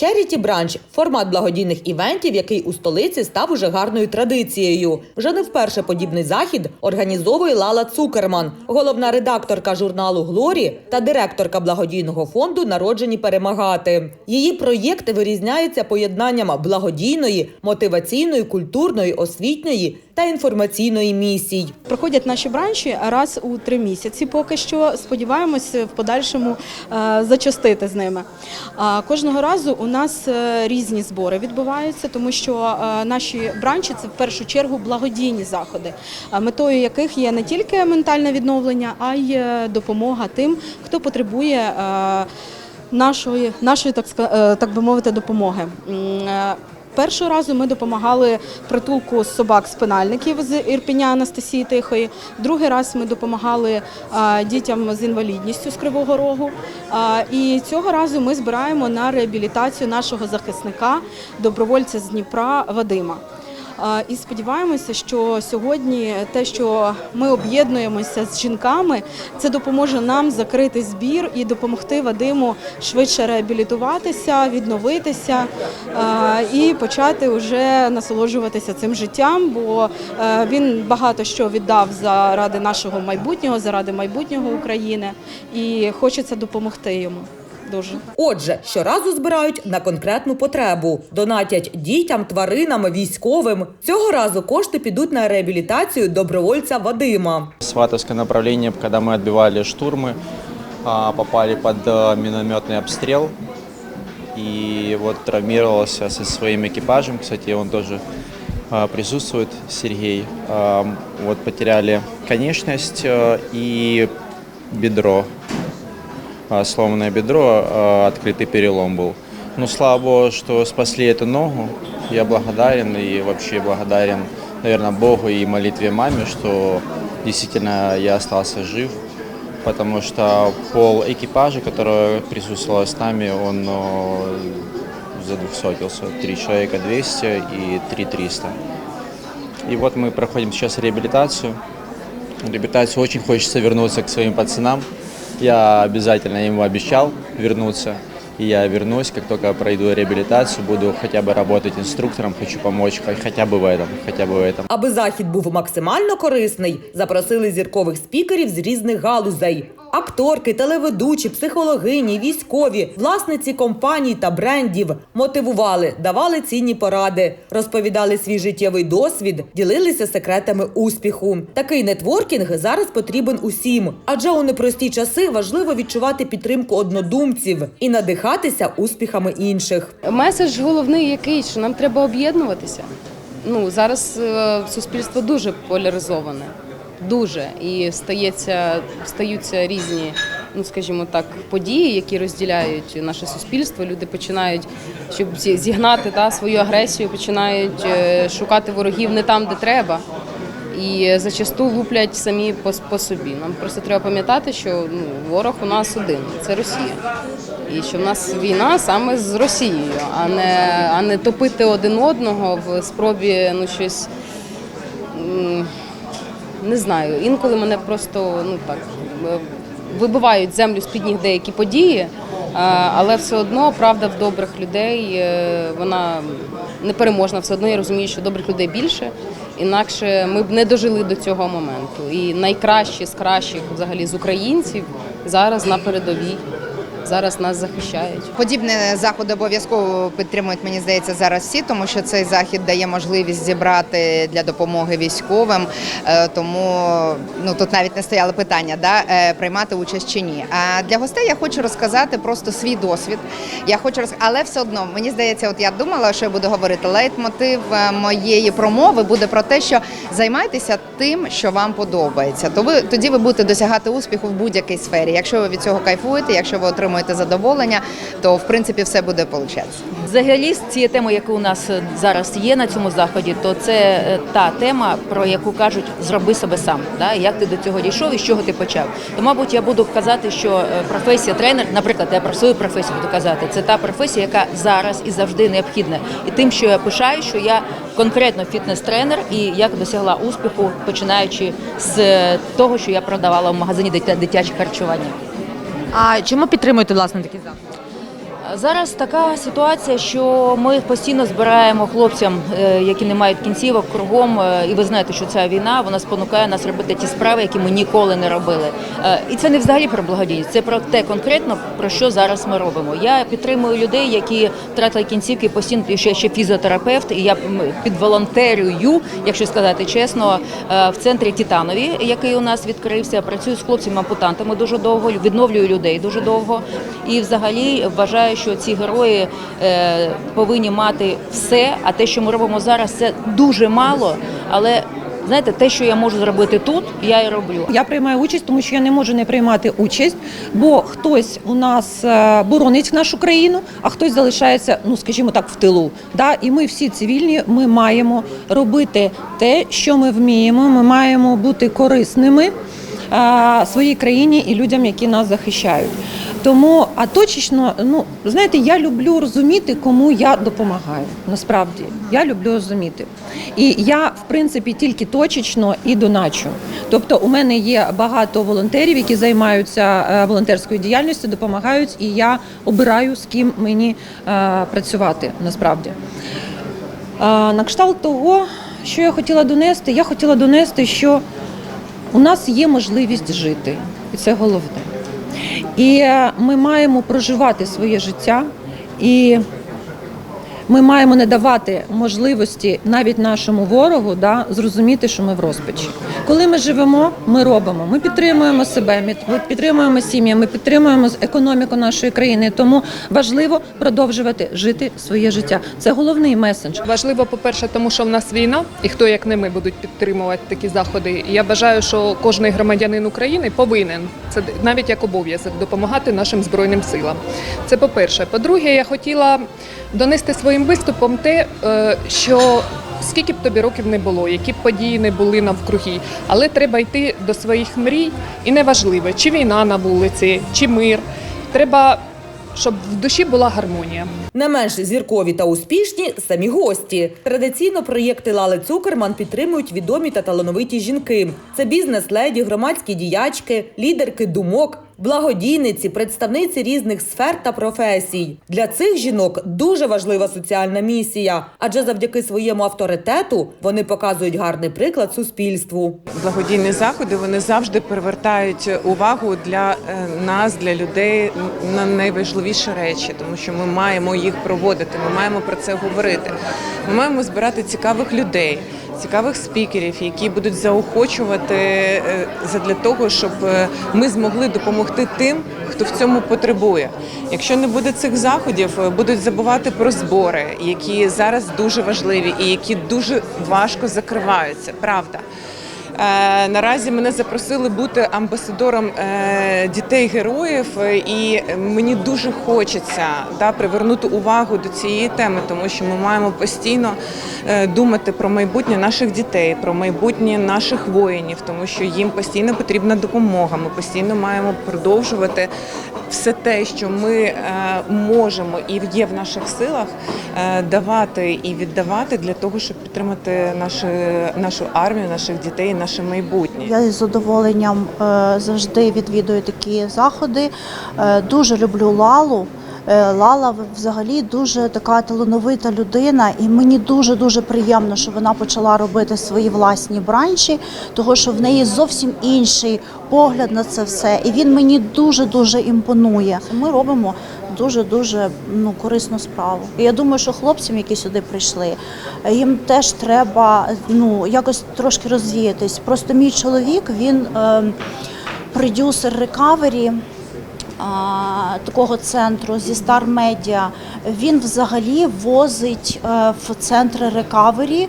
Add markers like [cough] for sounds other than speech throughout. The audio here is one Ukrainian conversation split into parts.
Charity Branch – формат благодійних івентів, який у столиці став уже гарною традицією. Вже не вперше подібний захід організовує Лала Цукерман, головна редакторка журналу Глорі та директорка благодійного фонду Народжені перемагати. Її проєкти вирізняються поєднанням благодійної, мотиваційної, культурної, освітньої та інформаційної місій. Проходять наші бранчі раз у три місяці. Поки що сподіваємось в подальшому е, зачастити з ними. Кожного разу у нас е, різні збори відбуваються, тому що е, наші бранчі це в першу чергу благодійні заходи, метою яких є не тільки ментальне відновлення, а й допомога тим, хто потребує. Нашої, нашої так, так би мовити, допомоги. Першого разу ми допомагали притулку собак-спинальників з Ірпіня Анастасії Тихої. Другий раз ми допомагали дітям з інвалідністю з Кривого Рогу. І цього разу ми збираємо на реабілітацію нашого захисника, добровольця з Дніпра Вадима. І сподіваємося, що сьогодні те, що ми об'єднуємося з жінками, це допоможе нам закрити збір і допомогти Вадиму швидше реабілітуватися, відновитися і почати вже насолоджуватися цим життям, бо е, він багато що віддав заради нашого майбутнього, заради майбутнього України, і хочеться допомогти йому дуже. Отже, щоразу збирають на конкретну потребу, донатять дітям, тваринам, військовим. Цього разу кошти підуть на реабілітацію добровольця Вадима. Сватовское направление, когда мы отбивали штурмы, а, попали под э, минометный обстрел. И вот травмировался со своим экипажем. Кстати, он тоже а, присутствует, Сергей. А, Вот потеряли конечность э, и бедро. А, Сломанное бедро, а, открытый перелом был. Ну, слава богу, что спасли эту ногу. Я благодарен и вообще благодарен, наверное, Богу и молитве маме, что действительно я остался жив. Потому что пол экипажа, который присутствовал с нами, он задвухсотился. Три человека 200 и три 300. И вот мы проходим сейчас реабилитацию. Реабилитацию очень хочется вернуться к своим пацанам. Я обязательно ему обещал вернуться. И я вернусь, как только пройду реабилитацию, буду хотя бы работать инструктором, хочу помочь хоть- хотя бы в этом, хотя бы в этом. Аби захід був максимально корисний, запросили зіркових спікерів з різних галузей: акторки, телеведучі, психологині, військові, власниці компаній та брендів. Мотивували, давали цінні поради, розповідали свій життєвий досвід, ділилися секретами успіху. Такий нетворкінг зараз потрібен усім, адже у непрості часи важливо відчувати підтримку однодумців і надихатися успіхами інших. Меседж головний який, що нам треба об'єднуватися. Ну зараз е, суспільство дуже поляризоване, дуже і стається, стаються різні, ну скажімо так, події, які розділяють наше суспільство. Люди починають, щоб зігнати та, свою агресію, починають е, шукати ворогів не там, де треба. І зачасту луплять самі по, по собі. Нам просто треба пам'ятати, що ну, ворог у нас один це Росія. І що в нас війна саме з Росією, а не, а не топити один одного в спробі ну, щось. Не знаю. Інколи мене просто ну так е, вибивають землю з-під ніг деякі події, але все одно правда в добрих людей е, вона непереможна. Все одно я розумію, що добрих людей більше. Інакше ми б не дожили до цього моменту. І найкращі з кращих взагалі з українців зараз на передовій. Зараз нас захищають. Подібні заходи обов'язково підтримують, мені здається, зараз всі, тому що цей захід дає можливість зібрати для допомоги військовим. Е, Тому ну тут навіть не стояло питання, да, е, приймати участь чи ні. А для гостей я хочу розказати просто свій досвід. Я хочу роз... але все одно мені здається, от я думала, що я буду говорити. Лейтмотив е, моєї промови буде про те, що займайтеся тим, що вам подобається. То ви тоді ви будете досягати успіху в будь-якій сфері. Якщо ви від цього кайфуєте, якщо ви отримуєте задоволення, то в принципі все буде получатися. Взагалі, з цією темою, яка у нас е, зараз є на цьому заході, то це е, та тема, про яку кажуть зроби себе сам. Да? Як ти до цього дійшов і з чого ти почав? То, мабуть, я буду казати, що е, професія тренер, наприклад, я про свою професію буду казати, це та професія, яка зараз і завжди необхідна. І тим, що я пишаю, що я конкретно фітнес-тренер і як досягла успіху, починаючи з того, що я продавала в магазині дитя- дитяче харчування. А чому підтримуєте власне такі захід? Зараз така ситуація, що ми постійно збираємо хлопцям, е, які не мають кінцівок, кругом. е, І ви знаєте, що ця війна вона спонукає нас робити ті справи, які ми ніколи не робили. Е, І це не взагалі про благодійність, це про те конкретно, про що зараз ми робимо. Я підтримую людей, які втратили кінцівки постійно, і ще ще фізіотерапевт, і я підволонтерюю, якщо сказати чесно, в центрі Титанові, який у нас відкрився. Працюю з хлопцями-ампутантами дуже довго, відновлюю людей дуже довго. І взагалі вважаю, що ці герої е, повинні мати все. А те, що ми робимо зараз, це дуже мало. Але знаєте, те, що я можу зробити тут, я і роблю. Я приймаю участь, тому що я не можу не приймати участь, бо хтось у нас е, боронить нашу країну, а хтось залишається, ну скажімо так, в тилу. Да? І ми всі цивільні, ми маємо робити те, що ми вміємо. Ми маємо бути корисними е, своїй країні і людям, які нас захищають. Тому а точечно, ну знаєте, я люблю розуміти, кому я допомагаю. Насправді я люблю розуміти. І я, в принципі, тільки точечно і доначу. Тобто, у мене є багато волонтерів, які займаються е, волонтерською діяльністю, допомагають, і я обираю з ким мені е, працювати насправді. Е, На кшталт того, що я хотіла донести, я хотіла донести, що у нас є можливість жити, і це головне. І е, ми маємо проживати своє життя, і ми маємо не давати можливості навіть нашому ворогу да, зрозуміти, що ми в розпачі. Коли ми живемо, ми робимо. Ми підтримуємо себе, ми підтримуємо сім'ї, ми підтримуємо економіку нашої країни. Тому важливо продовжувати жити своє життя. Це головний меседж. Важливо, по-перше, тому що в нас війна, і хто як не ми будуть підтримувати такі заходи. Я бажаю, що кожен громадянин України повинен це навіть як обов'язок допомагати нашим збройним силам. Це по-перше. По-друге, я хотіла донести своїм виступом те, е, що скільки б тобі років не було, які б події не були навкруги, але треба йти до своїх мрій, і неважливо, чи війна на вулиці, чи мир. Треба, щоб в душі була гармонія. Не менш зіркові та успішні самі гості. Традиційно проєкти Лали Цукерман підтримують відомі та талановиті жінки. Це бізнес-леді, громадські діячки, лідерки думок, благодійниці, представниці різних сфер та професій. Для цих жінок дуже важлива соціальна місія, адже завдяки своєму авторитету вони показують гарний приклад суспільству. Благодійні заходи вони завжди привертають увагу для е, нас, для людей на найважливіші речі, тому що ми маємо їх проводити. Ми маємо про це говорити. Ми маємо збирати цікавих людей, цікавих спікерів, які будуть заохочувати для задля того, щоб е, ми змогли допомогти тим, хто в цьому потребує. Якщо не буде цих заходів, е, будуть забувати про збори, які зараз дуже важливі і які дуже важко закриваються. Правда. Е, Наразі мене запросили бути амбасадором е, дітей героїв, е, і мені дуже хочеться да, привернути увагу до цієї теми, тому що ми маємо постійно думати про майбутнє наших дітей, про майбутнє наших воїнів, тому що їм постійно потрібна допомога. Ми постійно маємо продовжувати все те, що ми можемо і є в наших силах, давати і віддавати для того, щоб підтримати нашу, нашу армію, наших дітей, наше майбутнє. Я із задоволенням е, завжди відвідую такі заходи. Е, Дуже люблю Лалу. Е, Лала взагалі дуже така талановита людина, і мені дуже дуже приємно, що вона почала робити свої власні бранчі, того що в неї зовсім інший погляд на це все. І він мені дуже дуже імпонує. Ми робимо дуже дуже ну корисну справу. Я думаю, що хлопцям, які сюди прийшли, їм теж треба ну якось трошки розвіятись. Просто мій чоловік він е, продюсер рекавері. Такого центру зі Star Media. він взагалі возить е, в центри рекавері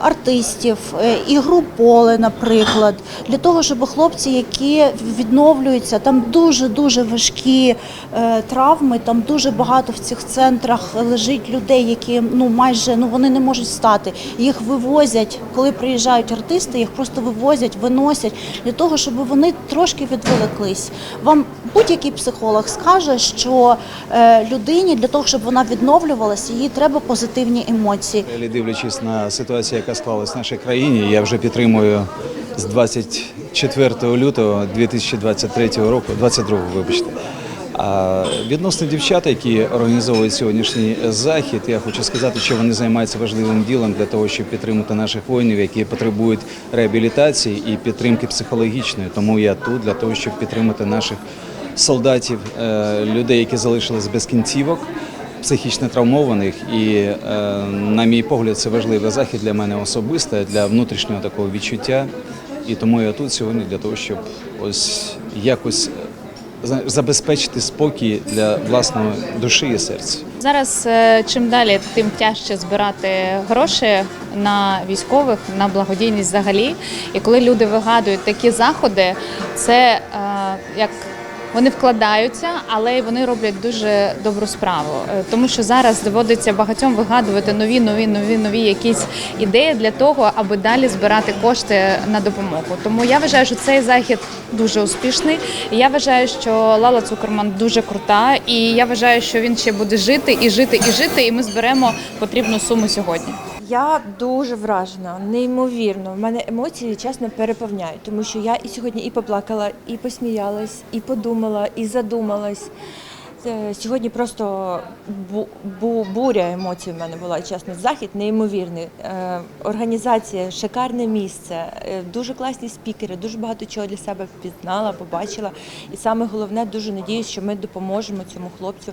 артистів, е, ігру поле, наприклад, для того, щоб хлопці, які відновлюються, там дуже дуже важкі е, травми, там дуже багато в цих центрах лежить людей, які ну майже ну вони не можуть встати. Їх вивозять, коли приїжджають артисти, їх просто вивозять, виносять для того, щоб вони трошки відволіклись. Вам будь-який психолог скаже, що е, людині для того, щоб вона відновлювалася, їй треба позитивні емоції. Дивлячись на ситуацію, яка склалась в нашій країні, я вже підтримую з 24 лютого 2023 року, 22 вибачте, А відносно дівчат, які організовують сьогоднішній захід, я хочу сказати, що вони займаються важливим ділом для того, щоб підтримати наших воїнів, які потребують реабілітації і підтримки психологічної. Тому я тут для того, щоб підтримати наших солдатів, е, людей, які залишились без кінцівок. Психічно травмованих, і е, на мій погляд, це важливий захід для мене особисто, для внутрішнього такого відчуття. І тому я тут сьогодні для того, щоб ось якось забезпечити спокій для власної душі і серця. Зараз е, чим далі, тим тяжче збирати гроші на військових, на благодійність взагалі. І коли люди вигадують такі заходи, це е, як вони вкладаються, але й вони роблять дуже добру справу. Е, Тому що зараз доводиться багатьом вигадувати нові, нові, нові, нові якісь ідеї для того, аби далі збирати кошти на допомогу. Тому я вважаю, що цей захід дуже успішний. Я вважаю, що Лала Цукерман дуже крута, і я вважаю, що він ще буде жити і жити і жити. І ми зберемо потрібну суму сьогодні. Я дуже вражена, неймовірно. В мене емоції чесно переповняють, тому що я і сьогодні і поплакала, і посміялась, і подумала, і задумалась. Е, Сьогодні просто бу- бу- буря емоцій в мене була, чесно. Захід неймовірний. Е, Організація, шикарне місце, е, дуже класні спікери, дуже багато чого для себе пізнала, побачила. І саме головне, дуже надіюсь, що ми допоможемо цьому хлопцю,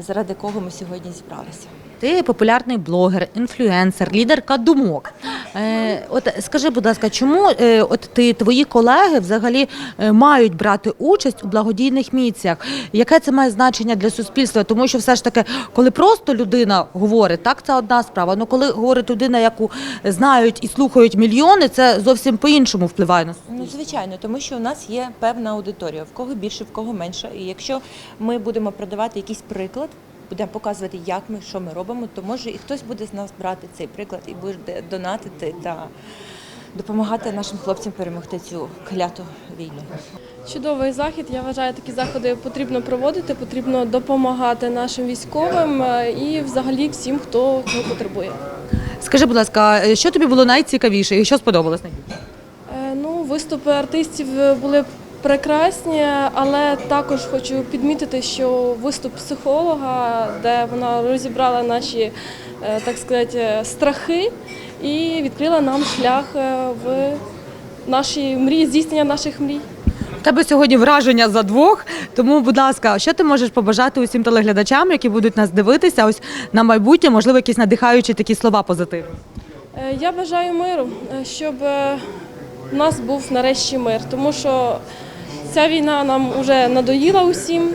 заради кого ми сьогодні зібралися. Ти популярний блогер, інфлюенсер, лідерка думок. Е, от скажи, будь ласка, чому е, от ти твої колеги взагалі е, мають брати участь у благодійних місіях? Яке це має значення для суспільства? Тому що все ж таки, коли просто людина говорить, так це одна справа. Ну коли говорить людина, яку знають і слухають мільйони, це зовсім по-іншому впливає на суспільство. Ну, звичайно, тому що у нас є певна аудиторія, в кого більше, в кого менше. І якщо ми будемо продавати якийсь приклад, будемо показувати, як ми, що ми робимо, то може і хтось буде з нас брати цей приклад і буде донатити та допомагати нашим хлопцям перемогти цю кляту війну. Чудовий захід. Я вважаю, такі заходи потрібно проводити, потрібно допомагати нашим військовим е, і взагалі всім, хто цього потребує. Скажи, будь ласка, е, що тобі було найцікавіше і що сподобалось? Е, Ну, виступи артистів були прекрасні, але також хочу підмітити, що виступ психолога, де вона розібрала наші, е, так сказати, страхи і відкрила нам шлях е, в наші мрії, здійснення наших мрій. В тебе сьогодні враження за двох. Тому, будь ласка, що ти можеш побажати усім телеглядачам, які будуть нас дивитися, ось на майбутнє, можливо, якісь надихаючі такі слова позитивні. Е, Я бажаю миру, щоб в нас був нарешті мир, тому що ця війна нам вже надоїла усім.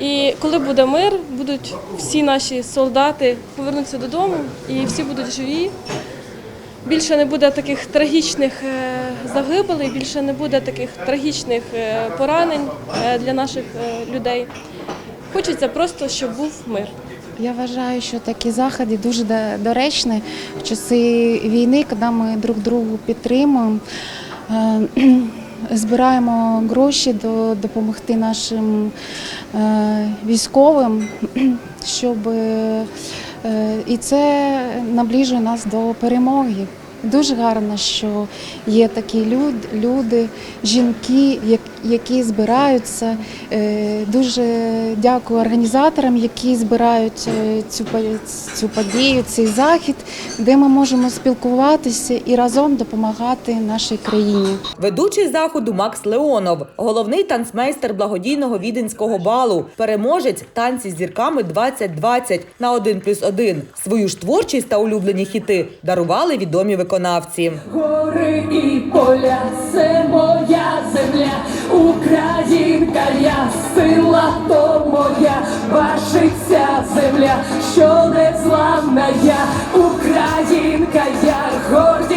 І коли буде мир, будуть всі наші солдати повернуться додому і всі будуть живі. Більше не буде таких трагічних е, загибелей, більше не буде таких трагічних е, поранень е, для наших людей. Хочеться просто, щоб був мир. Я вважаю, що такі заходи дуже доречні в часи війни, коли ми друг другу підтримуємо, збираємо гроші до допомогти нашим е, військовим, [clears throat] щоб е, і це наближує нас до перемоги. Дуже гарно, що є такі люд- люди, жінки, які збираються. Е, Дуже дякую організаторам, які збирають е, цю цю подію, цей захід, де ми можемо спілкуватися і разом допомагати нашій країні. Ведучий заходу Макс Леонов, головний танцмейстер благодійного віденського балу, переможець танці з зірками 2020 на 1 плюс 1. Свою ж творчість та улюблені хіти дарували відомі виконавці. Гори і поля, це моя земля, Українка я, сила то моя, башиться земля, що не зламна я, Українка я, гордість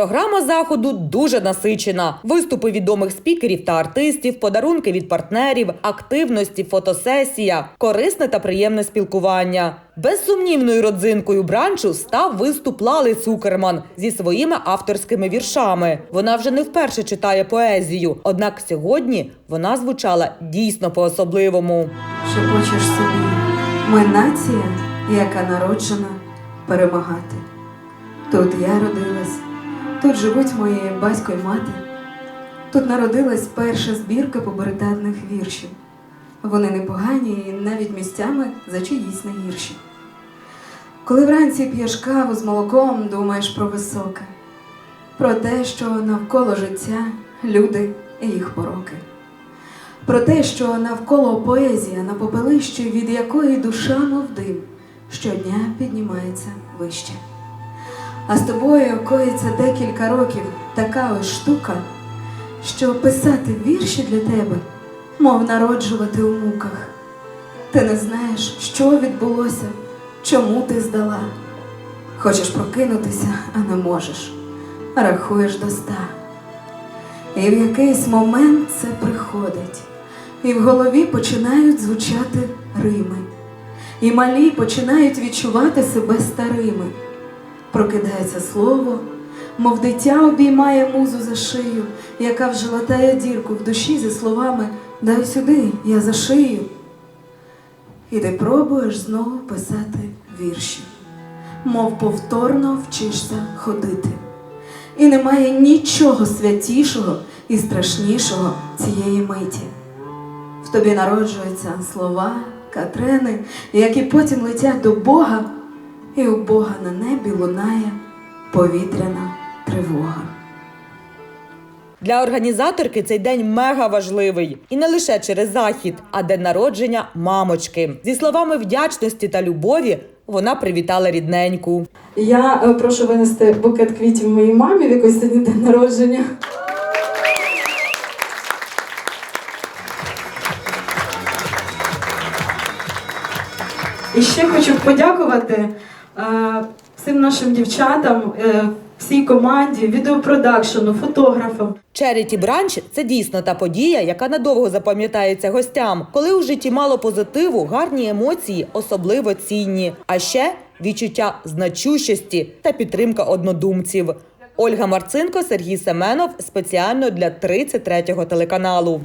Програма заходу дуже насичена. Виступи відомих спікерів та артистів, подарунки від партнерів, активності, фотосесія, корисне та приємне спілкування. Безсумнівною родзинкою бранчу став виступ Лали Цукерман зі своїми авторськими віршами. Вона вже не вперше читає поезію, однак сьогодні вона звучала дійсно по-особливому. Шепочеш собі, ми нація, яка народжена перемагати. Тут я родилась, тут живуть мої батько й мати. Тут народилась перша збірка поборитадних віршів. Вони непогані і навіть місцями за чиїсь не гірші. Коли вранці п'єш каву з молоком, думаєш про високе, про те, що навколо життя люди і їх пороки про те, що навколо поезія на попелищі, від якої душа, мов дим, щодня піднімається вище. А з тобою коїться декілька років така ось штука, що писати вірші для тебе, мов народжувати у муках. Ти не знаєш, що відбулося, чому ти здала. Хочеш прокинутися, а не можеш, рахуєш до ста. І в якийсь момент це приходить, і в голові починають звучати рими, і малі починають відчувати себе старими. Прокидається слово, мов дитя обіймає музу за шию, яка вже латає дірку в душі зі словами Дай сюди, я за шию. І ти пробуєш знову писати вірші, мов повторно вчишся ходити. І немає нічого святішого і страшнішого цієї миті. В тобі народжуються слова, катрени, які потім летять до Бога, і у Бога на небі лунає повітряна тривога. Для організаторки цей день мега важливий і не лише через захід, а день народження мамочки. Зі словами вдячності та любові вона привітала рідненьку. Я е, прошу винести букет квітів моїй мамі, в якої сьогодні день народження. І ще хочу подякувати всім нашим дівчатам, е, всій команді, відеопродакшену, фотографам. Черіті бранч це дійсно та подія, яка надовго запам'ятається гостям. Коли у житті мало позитиву, гарні емоції особливо цінні. А ще відчуття значущості та підтримка однодумців. Ольга Марцинко, Сергій Семенов спеціально для 33-го телеканалу.